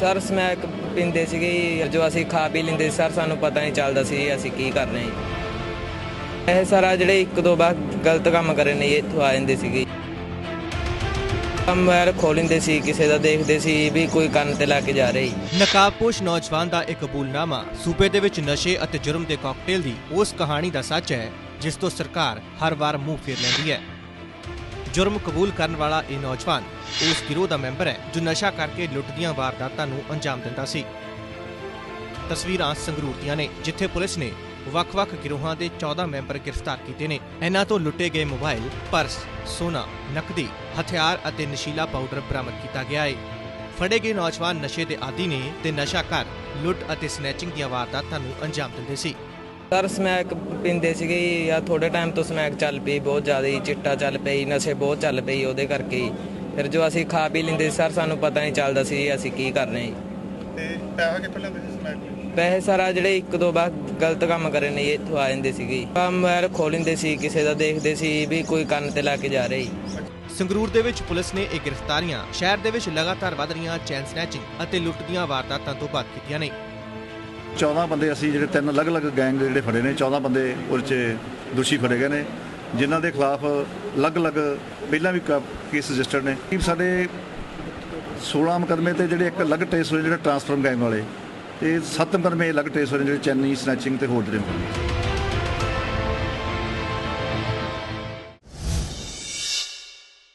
Sir smack ਪੀਂਦੇ ਸੀਗੇ ਜੀ, ਜੋ ਅਸੀਂ ਖਾ ਪੀ ਲੈਂਦੇ ਸੀ, ਸਰ ਸਾਨੂੰ ਪਤਾ ਨਹੀਂ ਚੱਲਦਾ ਸੀ ਅਸੀਂ ਕੀ ਕਰਨਾ ਜੀ। ਇਹ ਸਾਰਾ ਜਿਹੜੇ ਇੱਕ ਦੋ ਵਾਰ ਗਲਤ ਕੰਮ ਕਰੇ ਨੇ ਜੀ, ਇੱਥੋਂ ਆ ਜਾਂਦੇ ਸੀਗੇ। ਮੋਬਾਈਲ ਖੋਲ ਲੈਂਦੇ ਸੀ ਕਿਸੇ ਦਾ ਦੇਖਦੇ ਸੀ ਵੀ ਕੋਈ ਕੰਨ ਤੇ ਲਾ ਕੇ ਜਾ ਰਿਹਾ ਜੀ। ਨਕਾਬਪੋਸ਼ ਨੌਜਵਾਨ ਦਾ ਇਹ ਕਬੂਲਨਾਮਾ ਸੂਬੇ ਦੇ ਵਿੱਚ ਨਸ਼ੇ ਅਤੇ ਜੁਰਮ ਦੇ ਕਾਕਟੇਲ ਦੀ ਉਸ ਕਹਾਣੀ ਦਾ ਸੱਚ ਹੈ ਜਿਸ ਤੋਂ ਸਰਕਾਰ ਹਰ ਵਾਰ ਮੂੰਹ ਫੇਰ ਲੈਂਦੀ ਹੈ। ਜੁਰਮ ਕਬੂਲ ਕਰਨ ਵਾਲਾ ਇਹ ਨੌਜਵਾਨ ਉਸ ਗਿਰੋਹ ਦਾ ਮੈਂਬਰ ਹੈ, ਜੋ ਨਸ਼ਾ ਕਰਕੇ ਲੁੱਟ ਦੀਆਂ ਵਾਰਦਾਤਾਂ ਨੂੰ ਅੰਜਾਮ ਦਿੰਦਾ ਸੀ। ਤਸਵੀਰਾਂ ਸੰਗਰੂਰ ਦੀਆਂ ਨੇ, ਜਿੱਥੇ ਪੁਲਿਸ ਨੇ ਵੱਖ-ਵੱਖ ਗਿਰੋਹਾਂ ਦੇ 14 ਮੈਂਬਰ ਗ੍ਰਿਫਤਾਰ ਕੀਤੇ ਨੇ। ਇਹਨਾਂ ਤੋਂ ਲੁੱਟੇ ਗਏ ਮੋਬਾਈਲ, ਪਰਸ, ਸੋਨਾ, ਨਕਦੀ, ਹਥਿਆਰ ਅਤੇ ਨਸ਼ੀਲਾ ਪਾਊਡਰ ਬਰਾਮਦ ਕੀਤਾ ਗਿਆ ਹੈ ਫੜੇ ਗਏ ਨੌਜਵਾਨ ਨਸ਼ੇ ਦੇ ਆਦੀ ਨੇ ਤੇ ਨਸ਼ਾ ਕਰ ਲੁੱਟ ਅਤੇ ਸਨੈਚਿੰਗ ਦੀਆਂ ਵਾਰਦਾਤਾਂ ਨੂੰ ਅੰਜਾਮ ਦਿੰਦੇ ਸੀ। ਸਰ ਸਮੈਕ ਪੀਂਦੇ ਸੀਗੇ ਜੀ, ਜਾਂ ਥੋੜੇ ਟਾਈਮ ਤੋਂ ਸਮੈਕ ਚੱਲ ਪਈ ਬਹੁਤ ਜ਼ਿਆਦਾ ਹੀ ਚਿੱਟਾ ਚੱਲ ਪਈ ਨਸ਼ੇ ਬਹੁਤ ਚੱਲ ਪਈ ਉਹਦੇ ਕਰਕੇ ਹੀ ਫਿਰ ਜੋ ਅਸੀਂ ਖਾ ਪੀ ਲੈਂਦੇ ਸੀ, ਸਰ ਸਾਨੂੰ ਪਤਾ ਨਹੀਂ ਚੱਲਦਾ ਸੀ ਅਸੀਂ ਕੀ ਕਰਨਾ ਜੀ। ਤੇ ਪੈਸਾ ਕਿੱਥੋਂ ਲੈਂਦੇ ਸੀ ਸਮੈਕ? ਲਈ? ਪੈਸੇ ਸਾਰਾ ਜਿਹੜੇ ਇੱਕ ਦੋ ਵਾਰ ਗਲਤ ਕੰਮ ਕਰੇ ਨੇ ਜੀ, ਇੱਥੋਂ ਆ ਜਾਂਦੇ ਸੀਗੇ ਆ ਮੋਬਾਈਲ ਖੋਲ ਲੈਂਦੇ ਸੀ ਕਿਸੇ ਦਾ ਦੇਖਦੇ ਸੀ ਵੀ ਕੋਈ ਕੰਨ ਤੇ ਲਾ ਕੇ ਜਾ ਰਿਹਾ ਸੰਗਰੂਰ ਦੇ ਵਿੱਚ ਪੁਲਿਸ ਨੇ ਇਹ ਗ੍ਰਿਫਤਾਰੀਆਂ ਸ਼ਹਿਰ ਦੇ ਵਿੱਚ ਲਗਾਤਾਰ ਵਧ ਰਹੀਆਂ ਚੈਨ ਸਨੈਚਿੰਗ ਅਤੇ ਲੁੱਟ ਦੀਆਂ ਵਾਰਦਾਤਾਂ ਤੋਂ ਬਾਅਦ ਕੀਤੀਆਂ ਨੇ। 14 ਬੰਦੇ ਅਸੀਂ ਜਿਹੜੇ ਤਿੰਨ ਅਲੱਗ-ਅਲੱਗ ਗੈਂਗ ਦੇ ਜਿਹੜੇ ਫੜੇ ਨੇ 14 ਬੰਦੇ ਉਹਦੇ 'ਚ ਦੋਸ਼ੀ ਫੜੇ ਗਏ ਨੇ, ਜਿਨ੍ਹਾਂ ਦੇ ਖਿਲਾਫ ਅਲੱਗ-ਅਲੱਗ ਪਹਿਲਾਂ ਵੀ ਕੇਸ ਰਜਿਸਟਰਡ ਨੇ। ਸਾਡੇ 16 ਮੁਕੱਦਮੇ ਤੇ ਜਿਹੜੇ ਇੱਕ ਅਲੱਗ ਟ੍ਰੇਸ ਹੋਏ, ਜਿਹੜੇ ਟਰਾਂਸਫਰਮ ਗੈਂਗ ਵਾਲੇ, ਤੇ 7 ਮੁਕੱਦਮੇ ਅਲੱਗ ਟ੍ਰੇਸ ਹੋਏ ਨੇ, ਜਿਹੜੇ ਚੈਨੀ ਸਨੈਚਿੰਗ ਤੇ ਹੋਰ ਜਿਹੜੇ ਮੁਕੱਦਮੇ।